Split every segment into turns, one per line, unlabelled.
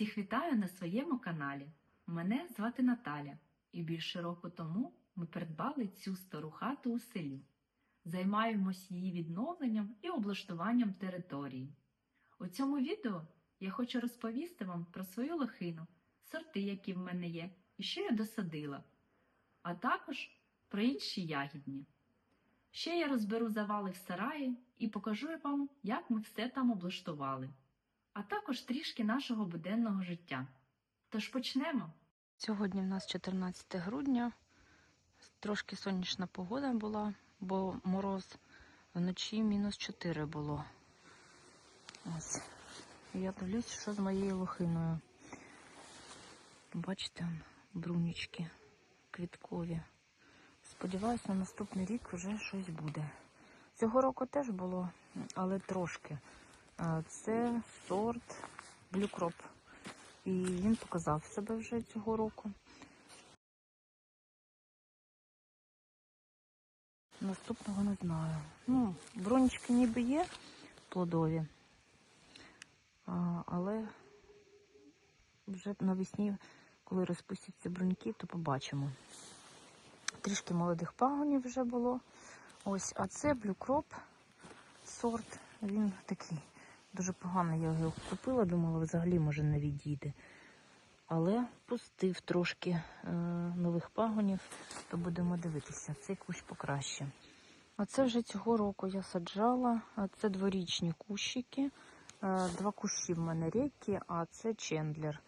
Всіх вітаю на своєму каналі. Мене звати Наталя, і більше року тому ми придбали цю стару хату у селі. Займаємось її відновленням і облаштуванням території. У цьому відео я хочу розповісти вам про свою лохину, сорти, які в мене є, і що я досадила, а також про інші ягідні. Ще я розберу завали в сараї і покажу вам, як ми все там облаштували а також трішки нашого буденного життя. Тож почнемо.
Сьогодні в нас 14 грудня. Трошки сонячна погода була, бо мороз вночі мінус 4 було. Ось. Я дивлюсь, що з моєю лохиною. Бачите, брунічки квіткові. Сподіваюся, на наступний рік вже щось буде. Цього року теж було, але трошки. Це сорт Блюкроп. І він показав себе вже цього року. Наступного не знаю. Ну, бронечки ніби є плодові, але вже навесні, коли розпустяться бруньки, то побачимо. Трішки молодих пагонів вже було. Ось, а це блюкроп сорт. Він такий дуже поганий. Я його купила, думала, взагалі може не відійде. Але пустив трошки е, нових пагонів, то будемо дивитися, цей кущ покраще. Оце вже цього року я саджала. Це дворічні кущики. Е, два кущі в мене рідкі, а це чендлер.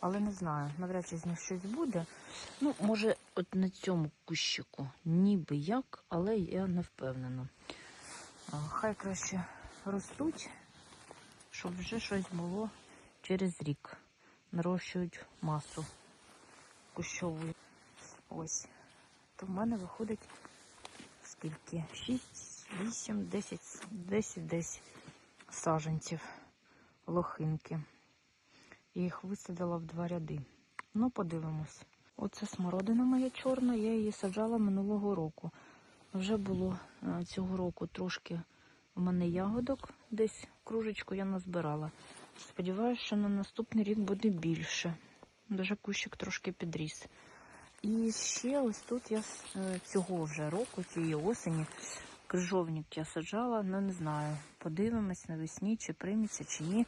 Але не знаю, навряд чи з них щось буде. Ну, може, от на цьому кущику ніби як, але я не впевнена. А, Хай краще ростуть, щоб вже щось було через рік. Нарощують масу кущову. Ось. То в мене виходить скільки? 6, 8, 10, 10 десь саженців лохинки. Я їх висадила в два ряди. Ну, подивимось. Оце смородина моя чорна, я її саджала минулого року. Вже було е, цього року трошки у мене ягодок, десь кружечку я назбирала. Сподіваюся, що на наступний рік буде більше. Даже кущик трошки підріс. І ще ось тут я е, цього вже року, цієї осені, крижовник я саджала, ну не знаю. Подивимось навесні, чи прийметься, чи ні.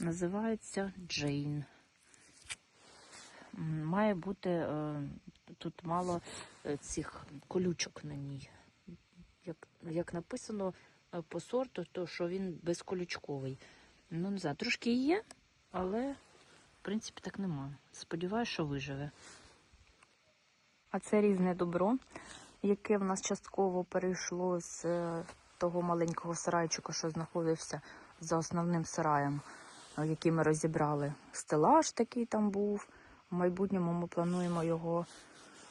Називається Джейн. Має бути е, тут мало е, цих колючок на ній. Як, як написано по сорту, то що він безколючковий. Ну, не знаю, трошки є, але в принципі так нема. Сподіваюся, що виживе. А це різне добро, яке в нас частково перейшло з е, того маленького сарайчика, що знаходився за основним сараєм, е, який ми розібрали. Стелаж такий там був. В майбутньому ми плануємо його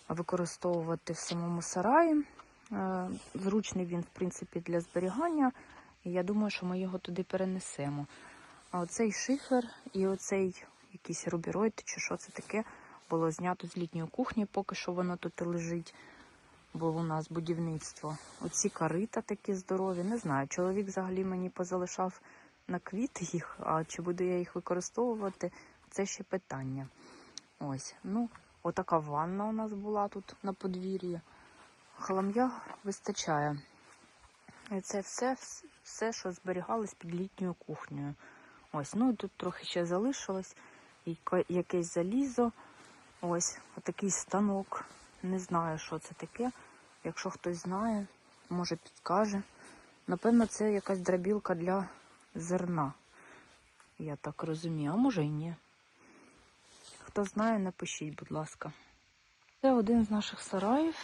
використовувати в самому сараї. Е, Зручний він, в принципі, для зберігання. І я думаю, що ми його туди перенесемо. А оцей шифер і оцей якийсь рубіроїд, чи що це таке, було знято з літньої кухні, поки що воно тут лежить, бо у нас будівництво. Оці карита такі здорові. Не знаю, чоловік взагалі мені позалишав на квіти їх, а чи буду я їх використовувати, це ще питання. Ось, ну, отака ванна у нас була тут на подвір'ї. Халам'я вистачає. І це все, все, що зберігалось під літньою кухнею. Ось, ну і тут трохи ще залишилось. яке- Якесь залізо. Ось, отакий станок. Не знаю, що це таке. Якщо хтось знає, може підкаже. Напевно, це якась дробілка для зерна. Я так розумію, а може і ні. Хто знає, напишіть, будь ласка. Це один з наших сараїв.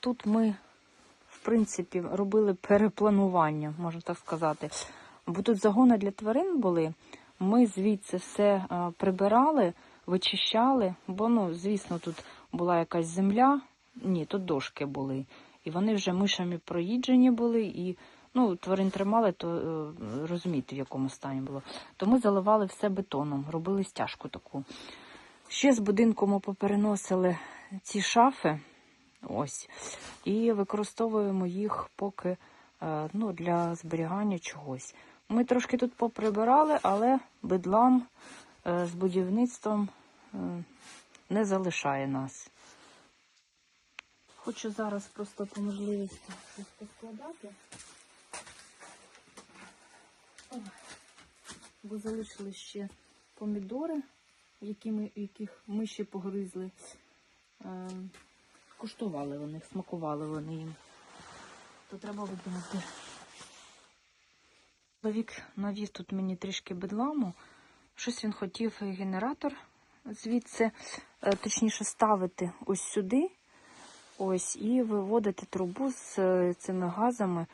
Тут ми, в принципі, робили перепланування, можна так сказати. Бо тут загони для тварин були. Ми звідси все прибирали, вичищали, бо, ну, звісно, тут була якась земля. Ні, тут дошки були. І вони вже мишами проїджені були, і ну, тварин тримали, то е, розумієте, в якому стані було. То ми заливали все бетоном, робили стяжку таку. Ще з будинку ми попереносили ці шафи, ось, і використовуємо їх поки е, ну, для зберігання чогось. Ми трошки тут поприбирали, але бедлам е, з будівництвом е, не залишає нас. Хочу зараз просто по можливості щось поскладати. Бо залишили ще помідори, які ми, яких ми ще погризли. Е, Куштували вони, смакували вони їм. То треба викинути. Чоловік навів тут мені трішки бедламу. Щось він хотів генератор звідси, е, точніше, ставити ось сюди, ось, і виводити трубу з е, цими газами,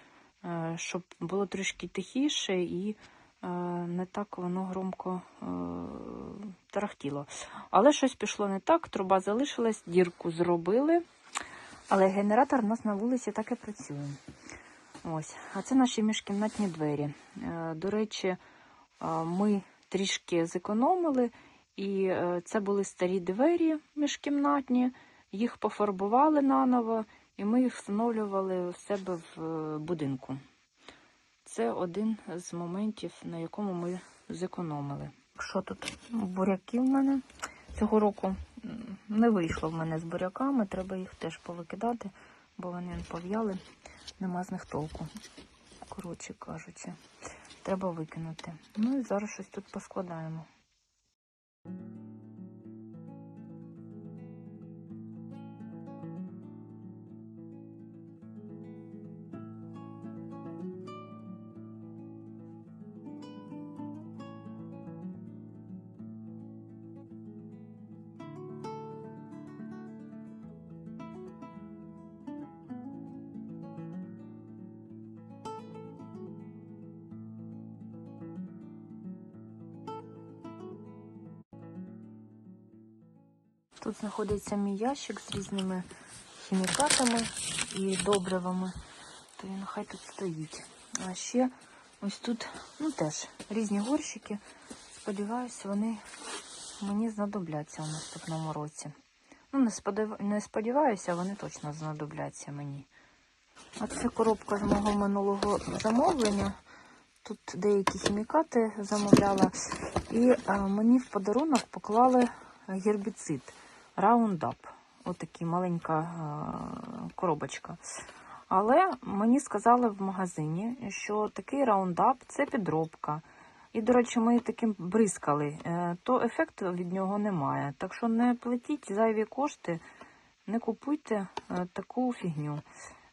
е, щоб було трішки тихіше і е, не так воно громко е, тарахтіло. Але щось пішло не так, труба залишилась, дірку зробили. Але генератор у нас на вулиці так і працює. Ось, а це наші міжкімнатні двері. Е, До речі, е, ми трішки зекономили, і е, це були старі двері міжкімнатні, їх пофарбували наново, і ми їх встановлювали в себе в будинку. Це один з моментів, на якому ми зекономили. Що тут? Буряки в мене цього року не вийшло в мене з буряками, треба їх теж повикидати, бо вони пов'яли, нема з них толку. Коротше кажучи, треба викинути. Ну і зараз щось тут поскладаємо. Тут знаходиться мій ящик з різними хімікатами і добривами, то він хай тут стоїть. А ще ось тут ну теж різні горщики. Сподіваюся, вони мені знадобляться у наступному році. Ну, не, сподів... не сподіваюся, вони точно знадобляться мені. А це коробка з мого минулого замовлення. Тут деякі хімікати замовляла. І а, мені в подарунок поклали гербіцид Roundup. Отакі маленька а, коробочка. Але мені сказали в магазині, що такий Roundup – це підробка. І, до речі, ми таким бризкали, е, то ефекту від нього немає. Так що не платіть зайві кошти, не купуйте е, таку фігню,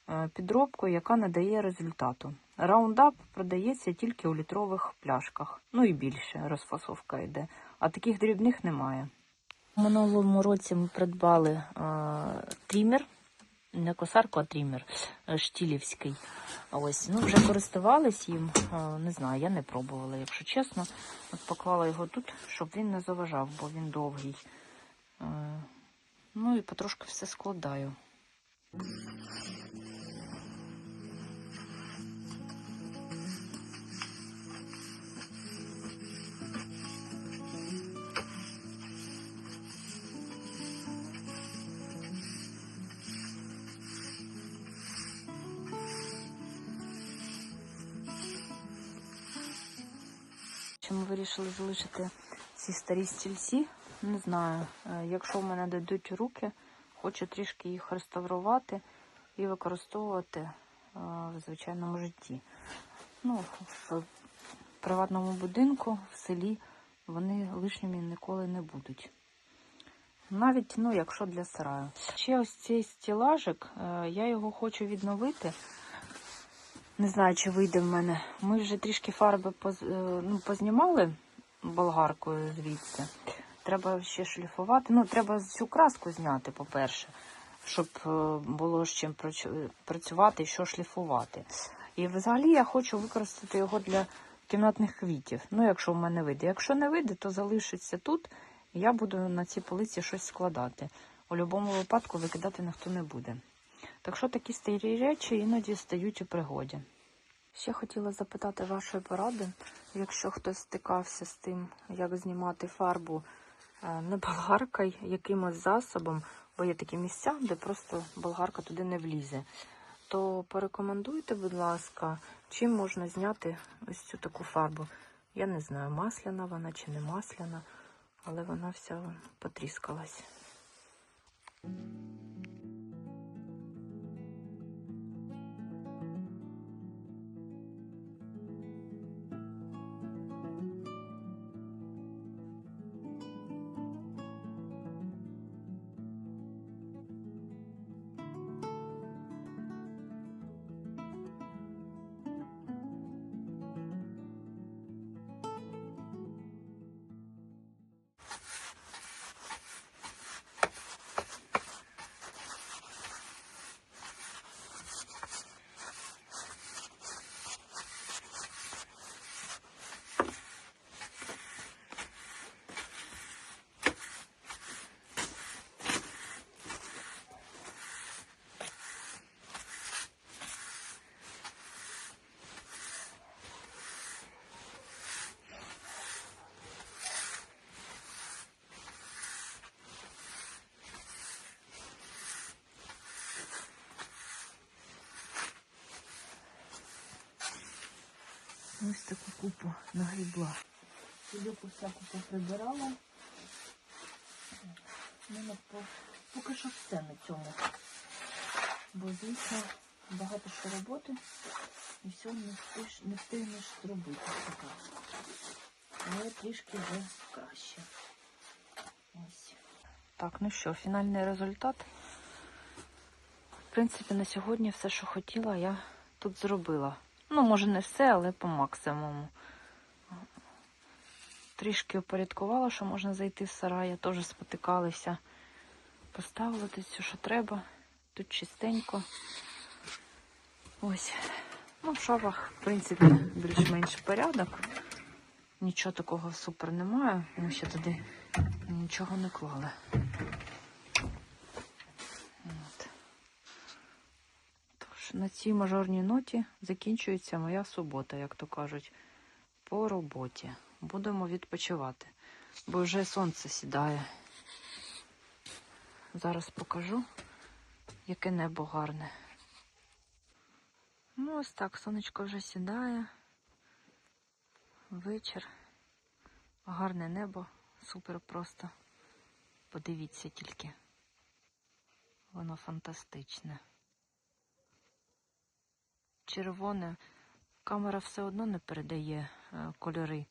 е, підробку, яка не дає результату. Раундап продається тільки у літрових пляшках, ну і більше розфасовка йде, а таких дрібних немає. Минулому році ми придбали е, трімер, не косарку, а трімер е, штілівський. Ось, ну вже користувались їм. е, Не знаю, я не пробувала, якщо чесно. От поклала його тут, щоб він не заважав, бо він довгий. Е, Ну і потрошки все складаю. Що ми вирішили залишити ці старі стільці. Не знаю, е, якщо в мене дадуть руки, хочу трішки їх реставрувати і використовувати е, в звичайному житті. Ну, в приватному будинку, в селі вони лишніми ніколи не будуть. Навіть, ну, якщо для сараю. Ще ось цей стілажик, е, я його хочу відновити. Не знаю, чи вийде в мене. Ми вже трішки фарби поз, е, ну, познімали болгаркою звідси. Треба ще шліфувати. Ну, треба цю краску зняти, по-перше, щоб е, було з чим працювати і що шліфувати. І взагалі я хочу використати його для кімнатних квітів. Ну, якщо в мене вийде. Якщо не вийде, то залишиться тут. і Я буду на цій полиці щось складати. У будь-якому випадку викидати ніхто не буде. Так що такі старі речі іноді стають у пригоді. Ще хотіла запитати вашої поради, якщо хтось стикався з тим, як знімати фарбу е, не болгаркою, якимось засобом, бо є такі місця, де просто болгарка туди не влізе, то порекомендуйте, будь ласка, чим можна зняти ось цю таку фарбу. Я не знаю, масляна вона чи не масляна, але вона вся потріскалась. Ось таку купу нагрібла. Люку всяку поприбирала. По... поки що все на цьому. Бо, звісно, багато що роботи і все не встиг, не встигнеш зробити. Але трішки вже краще. Ось. Так, ну що, фінальний результат. В принципі, на сьогодні все, що хотіла, я тут зробила. Ну, може, не все, але по максимуму. Трішки упорядкувала, що можна зайти в сарай, я теж спотикалися. Поставила тут все, що треба. Тут чистенько. Ось. Ну, в шафах, в принципі, більш-менш порядок. Нічого такого супер немає. Ми ще туди нічого не клали. От. Тож, на цій мажорній ноті закінчується моя субота, як то кажуть, по роботі. Будемо відпочивати, бо вже сонце сідає. Зараз покажу, яке небо гарне. Ну, ось так, сонечко вже сідає. Вечір. Гарне небо, супер просто. Подивіться тільки. Воно фантастичне. Червоне. Камера все одно не передає е, кольори.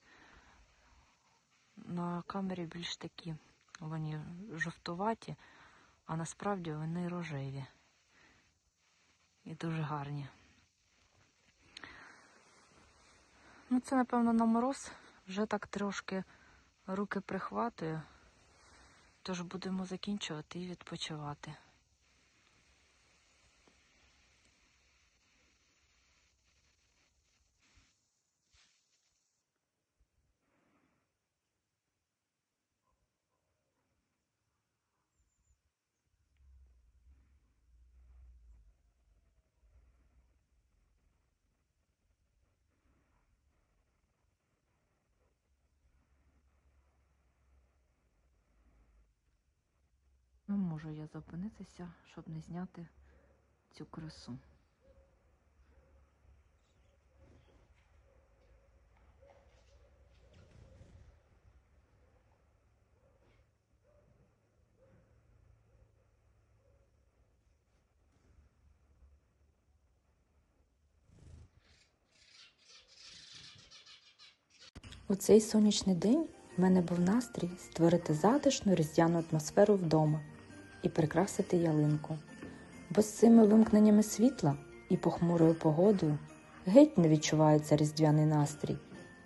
На камері більш такі вони жовтуваті, а насправді вони рожеві і дуже гарні. Ну, це, напевно, на мороз вже так трошки руки прихватує, тож будемо закінчувати і відпочивати. Можу я зупинитися, щоб не зняти цю красу.
У цей сонячний день в мене був настрій створити затишну різдвяну атмосферу вдома і прикрасити ялинку. Бо з цими вимкненнями світла і похмурою погодою геть не відчувається різдвяний настрій.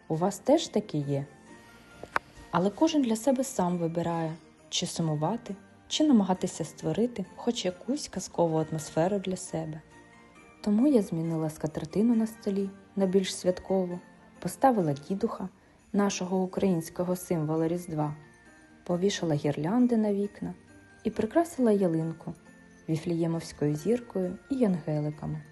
У вас теж таки є. Але кожен для себе сам вибирає, чи сумувати, чи намагатися створити хоч якусь казкову атмосферу для себе. Тому я змінила скатертину на столі на більш святкову, поставила дідуха, нашого українського символа Різдва, повішала гірлянди на вікна і прикрасила ялинку віфліємовською зіркою і ангеликами.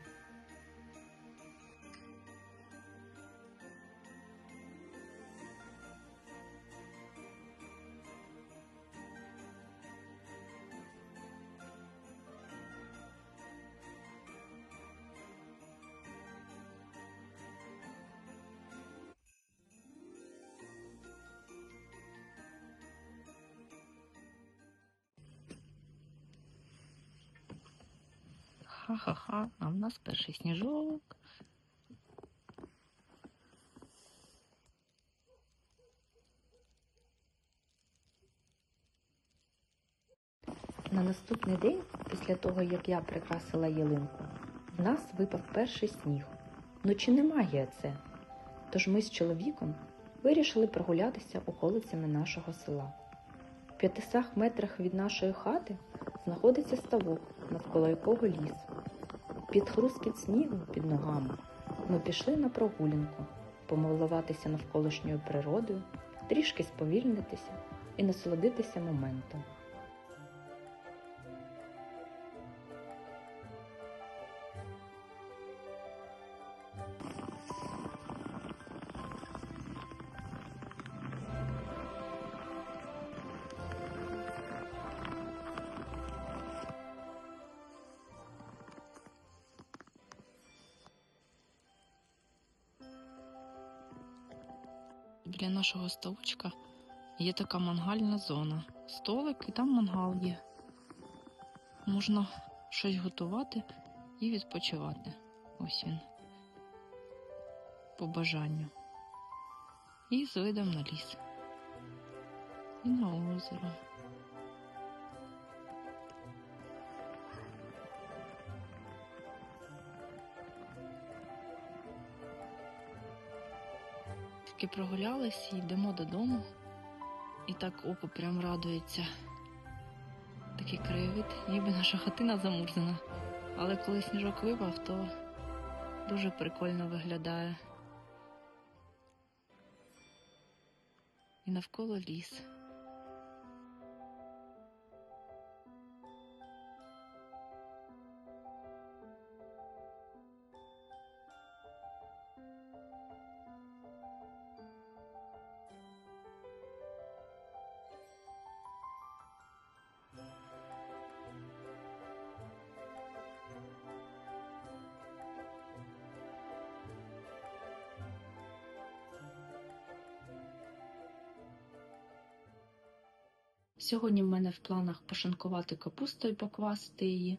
Ха-ха-ха, а в нас перший сніжок.
На наступний день, після того, як я прикрасила ялинку, в нас випав перший сніг. Ну чи не магія це? Тож ми з чоловіком вирішили прогулятися околицями нашого села. В 500 метрах від нашої хати знаходиться ставок, навколо якого ліс. Під хрускіт снігу під ногами ми пішли на прогулянку, помилуватися навколишньою природою, трішки сповільнитися і насолодитися моментом.
Нашого ставочка є така мангальна зона. Столик і там мангал є. Можна щось готувати і відпочивати. Ось він. По бажанню. І з видом на ліс. І на озеро. Тільки прогулялись і йдемо додому. І так око прям радується. Такий краєвид, ніби наша хатина замурзана. Але коли сніжок випав, то дуже прикольно виглядає. І навколо ліс.
Сьогодні в мене в планах пошинкувати капусту і поквасити її.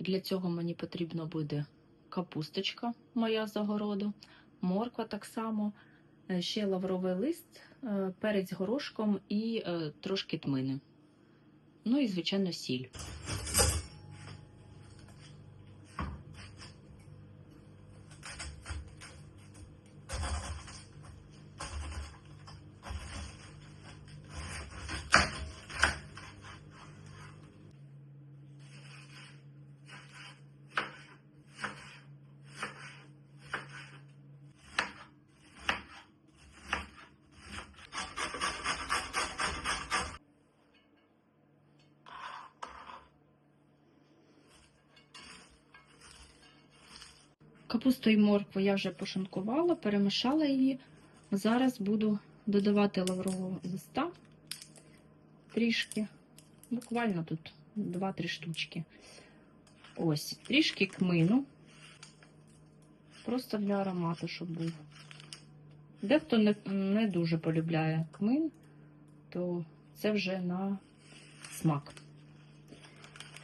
Для цього мені потрібно буде капусточка моя з огороду, морква так само, е, ще лавровий лист, е, перець горошком і е, трошки тмини. Ну і, звичайно, сіль. Капусту і моркву я вже пошинкувала, перемішала її. Зараз буду додавати лаврового листа трішки. Буквально тут 2-3 штучки. Ось, трішки кмину. Просто для аромату, щоб був. Дехто не, не дуже полюбляє кмин, то це вже на смак.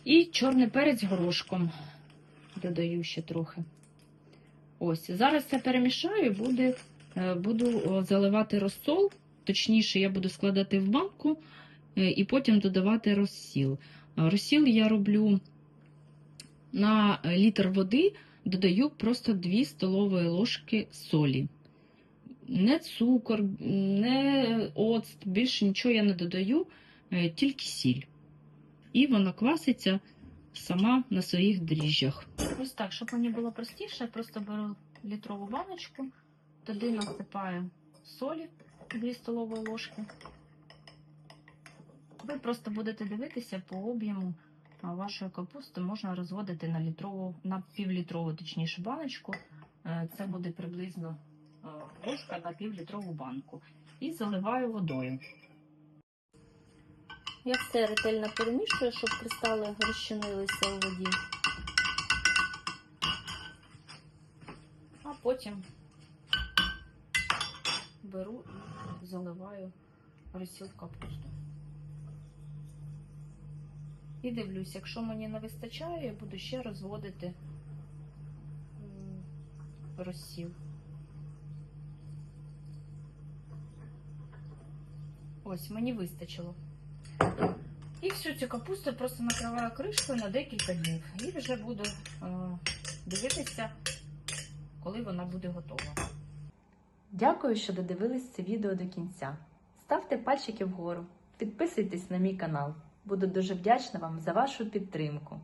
І чорний перець горошком додаю ще трохи. Ось, зараз це перемішаю, буде, е, буду заливати розсол, точніше, я буду складати в банку е, і потім додавати розсіл. Розсіл я роблю на літр води, додаю просто 2 столові ложки солі. Не цукор, не оцт, більше нічого я не додаю, е, тільки сіль. І вона кваситься сама на своїх дріжджах. Ось так, щоб мені було простіше, я просто беру літрову баночку, туди насипаю солі 2 столові ложки. Ви просто будете дивитися по об'єму вашої капусти, можна розводити на літрову, на півлітрову, точніше, баночку. Е, Це буде приблизно е, ложка на півлітрову банку. І заливаю водою. Я все ретельно перемішую, щоб кристали розчинилися у воді. А потім беру і заливаю розсіл капусту. І дивлюсь, якщо мені не вистачає, я буду ще розводити м, розсіл. Ось, мені вистачило. І всю цю капусту просто накриваю кришкою на декілька днів. І вже буду е, дивитися, коли вона буде готова. Дякую, що додивились це відео до кінця. Ставте пальчики вгору, підписуйтесь на мій канал. Буду дуже вдячна вам за вашу підтримку.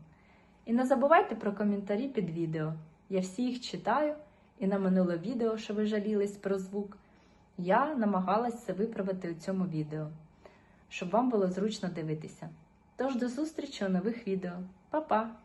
І не забувайте про коментарі під відео. Я всі їх читаю, і на минуле відео, що ви жалілись про звук, я намагалась це виправити у цьому відео, щоб вам було зручно дивитися. Тож до зустрічі у нових відео. Па-па!